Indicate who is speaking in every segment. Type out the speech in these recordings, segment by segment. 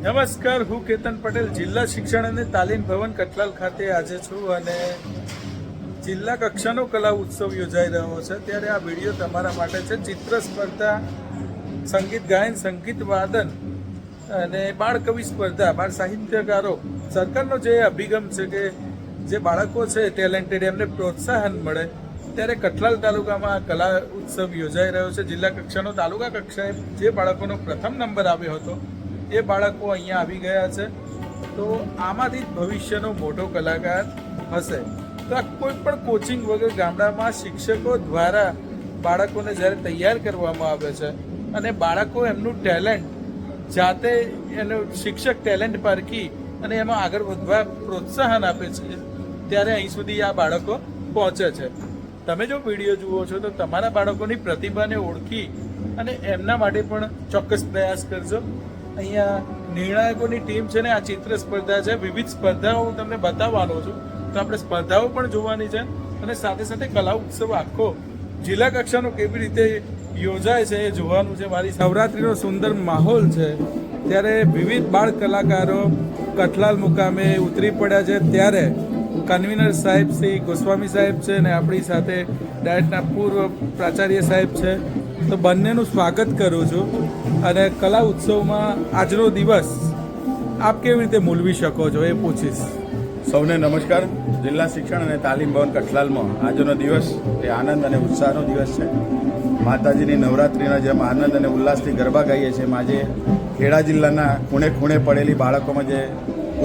Speaker 1: નમસ્કાર, હું કેતન પટેલ, જિલ્લા શિક્ષણ અને તાલીમ ભવન કટલાલ ખાતે આજે છું અને જિલ્લા કક્ષાનો કલા ઉત્સવ યોજાઈ રહ્યો છે. ત્યારે આ વીડિયો તમારા માટે છે. ચિત્ર સ્પર્ધા, સંગીત ગાયન, સંગીત વાદન અને બાળ કવિ સ્પર્ધા, બાળ સાહિત્યકારો. સરકારનો જે અભિગમ છે કે જે બાળકો છે, ટેલેન્ટેડ, એમને પ્રોત્સાહન મળે, ત્યારે કઠલાલ તાલુકામાં કલા ઉત્સવ યોજાઈ રહ્યો છે. જિલ્લા કક્ષાનો તાલુકા કક્ષાએ જે બાળકોનો પ્રથમ નંબર આવ્યો હતો એ બાળકો અહીંયા આવી ગયા છે. તો આમાંથી જ ભવિષ્યનો મોટો કલાકાર હશે. તો આ કોઈ પણ કોચિંગ વગર ગામડામાં શિક્ષકો દ્વારા બાળકોને જ્યારે તૈયાર કરવામાં આવે છે અને બાળકો એમનું ટેલેન્ટ જાતે એનું શિક્ષક ટેલેન્ટ પારખી અને એમાં આગળ વધવા પ્રોત્સાહન આપે છે, ત્યારે અહીં સુધી આ બાળકો પહોંચે છે. તમે જો વીડિયો જુઓ છો તો તમારા બાળકોની પ્રતિભાને ઓળખી અને એમના માટે પણ ચોક્કસ પ્રયાસ કરજો. અહીંયા નિર્ણાયકોની ટીમ છે ને આ ચિત્ર સ્પર્ધા છે. વિવિધ સ્પર્ધાઓ હું તમને બતાવવાનો છું. તો આપણે સ્પર્ધાઓ પણ જોવાની છે અને સાથે સાથે કલા ઉત્સવ આખો જિલ્લા કક્ષાનો કેવી રીતે યોજાય છે એ જોવાનું છે. મારી નવરાત્રિનો સુંદર માહોલ છે. ત્યારે વિવિધ બાળ કલાકારો કઠલાલ મુકામે ઉતરી પડ્યા છે. ત્યારે કન્વીનર સાહેબ શ્રી ગોસ્વામી સાહેબ છે અને આપણી સાથે ડાયટના પૂર્વ પ્રાચાર્ય સાહેબ છે. તો બંનેનું સ્વાગત કરું છું અને કલા ઉત્સવમાં આજનો દિવસ આપ કેવી રીતે મૂલવી શકો છો એ પૂછીશ.
Speaker 2: સૌને નમસ્કાર. જિલ્લા શિક્ષણ અને તાલીમ ભવન કઠલાલમાં આજનો દિવસ એ આનંદ અને ઉત્સાહનો દિવસ છે. માતાજીની નવરાત્રિના જેમ આનંદ અને ઉલ્લાસથી ગરબા ગાઈએ છીએ. આજે ખેડા જિલ્લાના ખૂણે ખૂણે પડેલી બાળકોમાં જે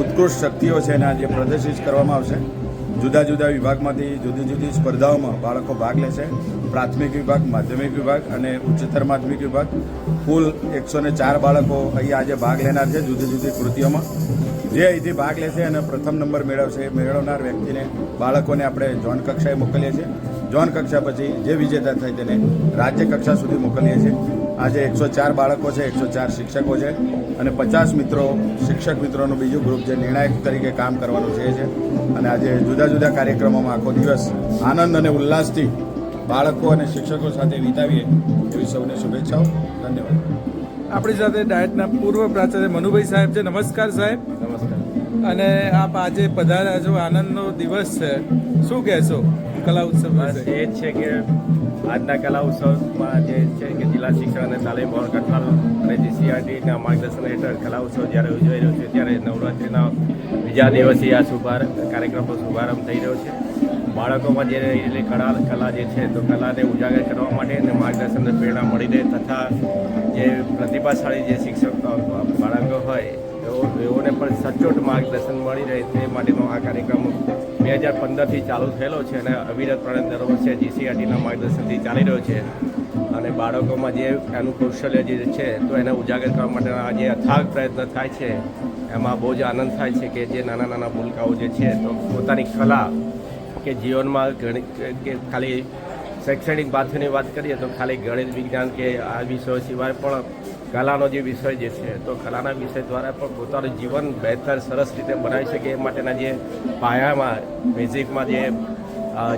Speaker 2: ઉત્કૃષ્ટ શક્તિઓ છે એને આજે પ્રદર્શિત કરવામાં આવશે. જુદા જુદા વિભાગમાંથી જુદી જુદી સ્પર્ધાઓમાં બાળકો ભાગ લે છે. પ્રાથમિક વિભાગ, માધ્યમિક વિભાગ અને ઉચ્ચતર માધ્યમિક વિભાગ. કુલ એકસો ચાર બાળકો અહીં આજે ભાગ લેનાર છે જુદી જુદી કૃતિઓમાં. જે અહીંથી ભાગ લેશે અને પ્રથમ નંબર મેળવશે, મેળવનાર વ્યક્તિને બાળકોને આપણે જોન કક્ષાએ મોકલીએ છીએ. જોન કક્ષા પછી જે વિજેતા થાય તેને રાજ્ય કક્ષા સુધી મોકલીએ છીએ. આજે એકસો ચાર બાળકો છે એકસો ચાર શિક્ષકો છે અને પચાસ મિત્રો શિક્ષક મિત્રોનું બીજું ગ્રુપ જે નિર્ણાયક તરીકે કામ કરવાનું છે છે. અને આજે જુદા જુદા કાર્યક્રમોમાં આખો દિવસ આનંદ અને ઉલ્લાસથી બાળકો અને શિક્ષકો સાથે વિતાવીએ એવી સૌને શુભેચ્છાઓ. ધન્યવાદ.
Speaker 1: આપણી સાથે ડાયટના પૂર્વ પ્રાચાર્ય મનુભાઈ સાહેબ છે. નમસ્કાર સાહેબ.
Speaker 2: નમસ્કાર.
Speaker 1: અને આપ આજે પધાર્યા છો આનંદનો દિવસ છે શું કહેશો? કલા ઉત્સવ
Speaker 3: એ જ છે કે આજના કલા ઉત્સવમાં જે છે કે જિલ્લા શિક્ષણ અને તાલીમ ભવન કઠલાલ અને જીસીઆરટીના માર્ગદર્શન હેઠળ કલા ઉત્સવ જ્યારે ઉજવાઈ રહ્યો છે, ત્યારે નવરાત્રિના બીજા દિવસે આ શુભારંભ કાર્યક્રમનો શુભારંભ થઈ રહ્યો છે. બાળકોમાં જે રહેલી કળા, કલા જે છે, તો કલાને ઉજાગર કરવા માટે અને માર્ગદર્શનને પ્રેરણા મળી રહે તથા જે પ્રતિભાશાળી જે શિક્ષક બાળકો હોય તેઓને પણ સચોટ માર્ગદર્શન મળી રહે તે માટેનો આ કાર્યક્રમ બે હજાર પંદરથી ચાલુ થયેલો છે અને અવિરતપણે દર વર્ષે જીસીઆરટીના માર્ગદર્શનથી ચાલી રહ્યો છે. અને બાળકોમાં જે એનું કૌશલ્ય જે છે, તો એને ઉજાગર કરવા માટેના જે અથાગ પ્રયત્ન થાય છે, એમાં બહુ જ આનંદ થાય છે કે જે નાના નાના ભૂલકાઓ જે છે, તો પોતાની કલા કે જીવનમાં ઘણી કે ખાલી શૈક્ષણિક બાબતની વાત કરીએ તો ખાલી ગણિત વિજ્ઞાન કે આ વિષયો સિવાય પણ કલાનો જે વિષય જે છે, તો કલાના વિષય દ્વારા પણ પોતાનું જીવન બહેતર સરસ રીતે બનાવી શકે એ માટેના જે પાયામાં બેઝિકમાં જે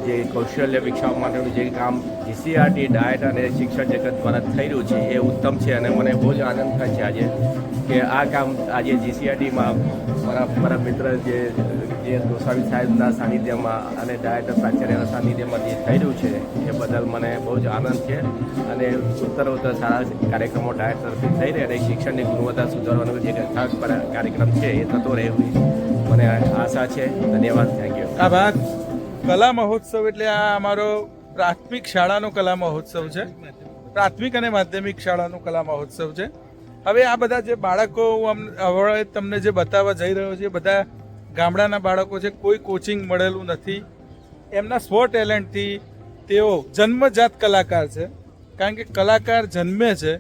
Speaker 3: જે કૌશલ્ય વિકસાવવા માટેનું જે કામ જીસીઆરટી ડાયટ અને શિક્ષણ જગત દ્વારા થઈ રહ્યું છે, એ ઉત્તમ છે અને મને બહુ જ આનંદ થાય છે આજે કે આ કામ આજે જીસીઆરટીમાં મારા મારા મિત્ર જે જે ગોસ્વામી સાહેબના સાનિધ્યમાં અને ડાયરેક્ટર પ્રાચાર્યના સાનિધ્યમાં જે થઈ રહ્યું છે, એ બદલ મને બહુ જ આનંદ છે અને ઉત્તર ઉત્તર સારા કાર્યક્રમો તરફથી થઈ રહ્યા અને શિક્ષણની ગુણવત્તા સુધારવાનો જે કાર્યક્રમ છે, એ થતો રહે મને આશા છે. ધન્યવાદ. થેન્ક યુ
Speaker 1: આ ભાગ કલા મહોત્સવ એટલે આ અમારો પ્રાથમિક શાળાનો કલા મહોત્સવ છે. પ્રાથમિક અને માધ્યમિક શાળાનો કલા મહોત્સવ છે. હવે આ બધા જે બાળકો, હું હવે તમને જે બતાવવા જઈ રહ્યો છે બધા ગામડાના બાળકો છે, કોઈ કોચિંગ મળેલું નથી. એમના સ્વ ટેલેન્ટથી તેઓ જન્મજાત કલાકાર છે. કારણ કે કલાકાર જન્મે છે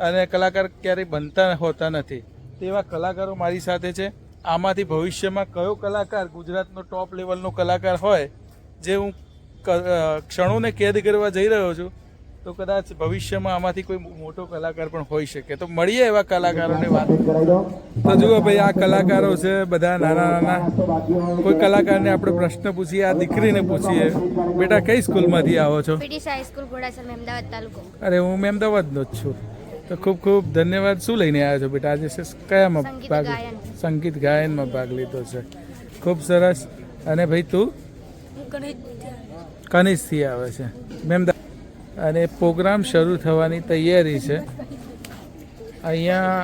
Speaker 1: અને કલાકાર ક્યારેય બનતા હોતા નથી. તેવા કલાકારો મારી સાથે છે. આમાંથી ભવિષ્યમાં કયો કલાકાર ગુજરાતનો ટોપ લેવલનો કલાકાર હોય, જે હું ક્ષણોને કેદ કરવા જઈ રહ્યો છું તો કદાચ ભવિષ્યમાં આમાંથી કોઈ મોટો કલાકાર પણ હોઈ શકે. તો મળીએ એવા કલાકારોની વાત. તો જુઓ ભાઈ આ કલાકારો છે બધા નાના નાના. કોઈ કલાકારને આપણે પ્રશ્ન પૂછીએ આ દીકરીને પૂછીએ. બેટા કઈ સ્કૂલમાંથી આવો છો? અરે હું અમદાવાદનો જ છું. તો ખૂબ ખૂબ ધન્યવાદ. શું લઈને આવ્યા છો બેટા? આજે કયામાં ભાગ
Speaker 4: ગાયન.
Speaker 1: સંગીત ગાયનમાં ભાગ લીધો છે. ખૂબ સરસ. અને ભાઈ તું? કનિષ્ઠથી આવે છે. મેમ અને પ્રોગ્રામ શરૂ થવાની તૈયારી છે. અહીંયા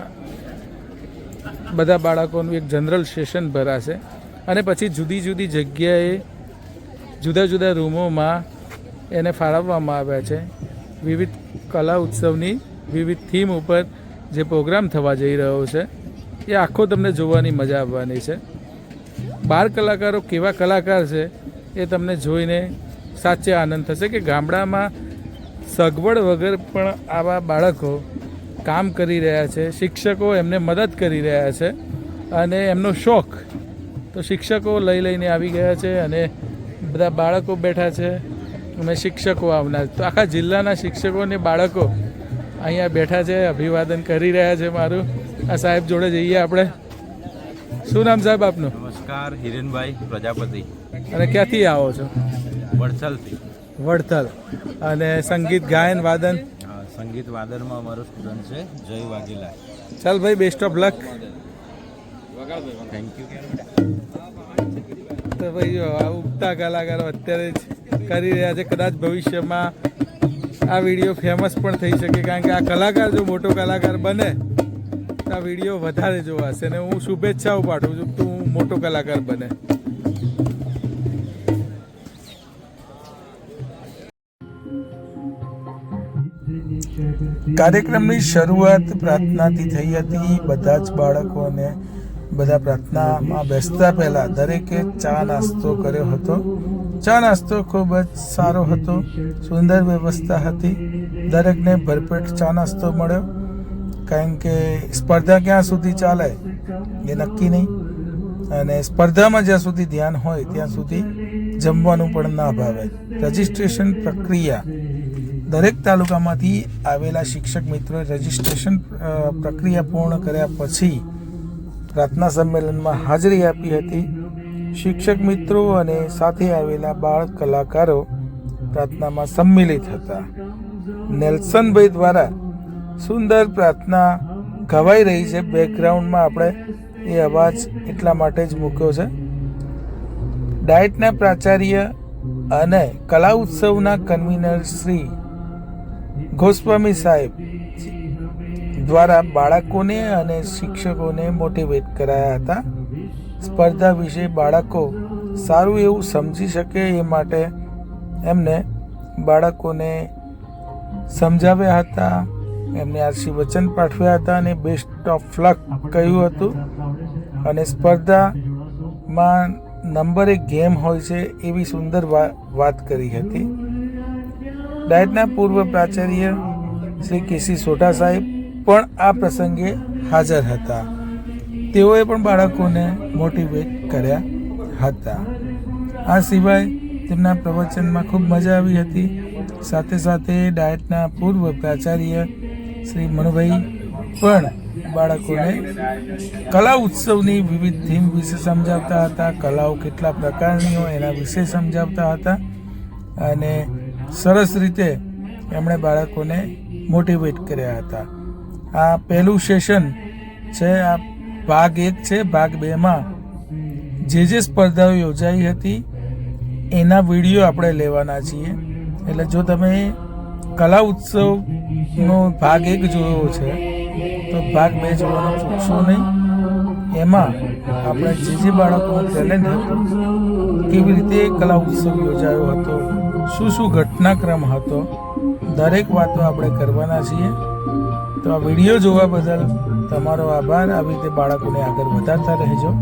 Speaker 1: બધા બાળકોનું એક જનરલ સેશન ભરાશે અને પછી જુદી જુદી જગ્યાએ જુદા જુદા રૂમોમાં એને ફાળવવામાં આવ્યા છે. વિવિધ કલા ઉત્સવની વિવિધ થીમ ઉપર જે પ્રોગ્રામ થવા જઈ રહ્યો છે, એ આખો તમને જોવાની મજા આવવાની છે. બાર કલાકારો કેવા કલાકાર છે, એ તમને જોઈને સાચે આનંદ થશે કે ગામડામાં સગવડ વગર પણ આવા બાળકો કામ કરી રહ્યા છે. શિક્ષકો એમને મદદ કરી રહ્યા છે અને એમનો શોખ તો શિક્ષકો લઈ લઈને આવી ગયા છે અને બધા બાળકો બેઠા છે. અને શિક્ષકો આવનાર. તો આખા જિલ્લાના શિક્ષકો અને બાળકો અહીંયા બેઠા છે અભિવાદન કરી રહ્યા છે મારું. આ સાહેબ જોડે જઈએ આપણે. શું નામ સાહેબ આપનું?
Speaker 5: નમસ્કાર હિરેનભાઈ પ્રજાપતિ.
Speaker 1: અને ક્યાંથી આવો છો?
Speaker 5: વડસલથી.
Speaker 1: વડથલ. અને સંગીત ગાયન વાદન?
Speaker 5: સંગીત વાદનમાં અમારો સ્ટુડન્ટ છે જય વાઘેલા.
Speaker 1: ચાલ ભાઈ best of luck
Speaker 5: thank you
Speaker 1: તો ભાઈ ઉગતા કલાકારો અત્યારે જ કરી રહ્યા છે. કદાચ ભવિષ્યમાં આ વીડિયો ફેમસ પણ થઈ શકે કારણ કે આ કલાકાર જો મોટો કલાકાર બને તો આ વીડિયો વધારે જોવાશે અને હું શુભેચ્છાઓ પાઠવું છું કે તું મોટો કલાકાર બને. કાર્યક્રમની શરૂઆત પ્રાર્થનાથી થઈ હતી. બધા જ બાળકોને બધા પ્રાર્થનામાં બેસતા પહેલા દરેકે ચા નાસ્તો કર્યો હતો. ચા નાસ્તો ખૂબ જ સારો હતો. સુંદર વ્યવસ્થા હતી. દરેકને ભરપેટ ચા નાસ્તો મળ્યો. કારણ કે સ્પર્ધા ક્યાં સુધી ચાલે એ નક્કી નહીં. અને સ્પર્ધામાં જ્યાં સુધી ધ્યાન હોય ત્યાં સુધી જમવાનું પણ ના ભાવે. રજિસ્ટ્રેશન પ્રક્રિયા દરેક તાલુકામાંથી આવેલા શિક્ષક મિત્રોએ રજિસ્ટ્રેશન પ્રક્રિયા પૂર્ણ કર્યા પછી પ્રાર્થના સંમેલનમાં હાજરી આપી હતી. શિક્ષક મિત્રો અને સાથે આવેલા બાળ કલાકારો પ્રાર્થનામાં સંમિલિત હતા. નેલ્સનભાઈ દ્વારા સુંદર પ્રાર્થના ગવાઈ રહી છે. બેકગ્રાઉન્ડમાં આપણે એ અવાજ એટલા માટે જ મૂક્યો છે. ડાયટના પ્રાચાર્ય અને કલા ઉત્સવના કન્વીનર શ્રી ગોસ્વામી સાહેબ દ્વારા બાળકોને અને શિક્ષકોને મોટિવેટ કરાયા હતા. સ્પર્ધા વિશે બાળકો સારું એવું સમજી શકે એ માટે એમને બાળકોને સમજાવ્યા હતા, એમને આશીર્વચન પાઠવ્યા હતા અને બેસ્ટ ઓફ લક કહ્યું હતું. અને સ્પર્ધામાં નંબર એક ગેમ હોય છે એવી સુંદર વાત કરી હતી. ડાયટના પૂર્વ પ્રાચાર્ય શ્રી કેસી સોઢા સાહેબ પણ આ પ્રસંગે હાજર હતા. તેઓએ પણ બાળકોને મોટિવેટ કર્યા હતા. આ સિવાય તેમના પ્રવચનમાં ખૂબ મજા આવી હતી. સાથે સાથે ડાયટના પૂર્વ પ્રાચાર્ય શ્રી મનુભાઈ પણ બાળકોને કલા ઉત્સવની વિવિધ થીમ વિશે સમજાવતા હતા. કલાઓ કેટલા પ્રકારની હોય એના વિશે સમજાવતા હતા. અને સરસ રીતે એમણે બાળકોને મોટિવેટ કર્યા હતા. આ પહેલું સેશન છે, આ ભાગ એક છે, ભાગ બેમાં જે જે સ્પર્ધાઓ યોજાઈ હતી, એના વીડિયો આપણે લેવાના છીએ. એટલે જો તમે કલા ઉત્સવનો ભાગ એક જોયો છે, તો ભાગ બે જોવાનું ચૂકશો નહીં. એમાં આપણે જે જે બાળકોનું ટેલેન્ટ હતું, કેવી રીતે કલા ઉત્સવ યોજાયો હતો શું શું ઘટનાક્રમ હતો? દરેક વાતો આપણે કરવાના છીએ. તો આ વીડિયો જોવા બદલ તમારો આભાર. આવી રીતે બાળકોને આગળ વધારતા રહેજો.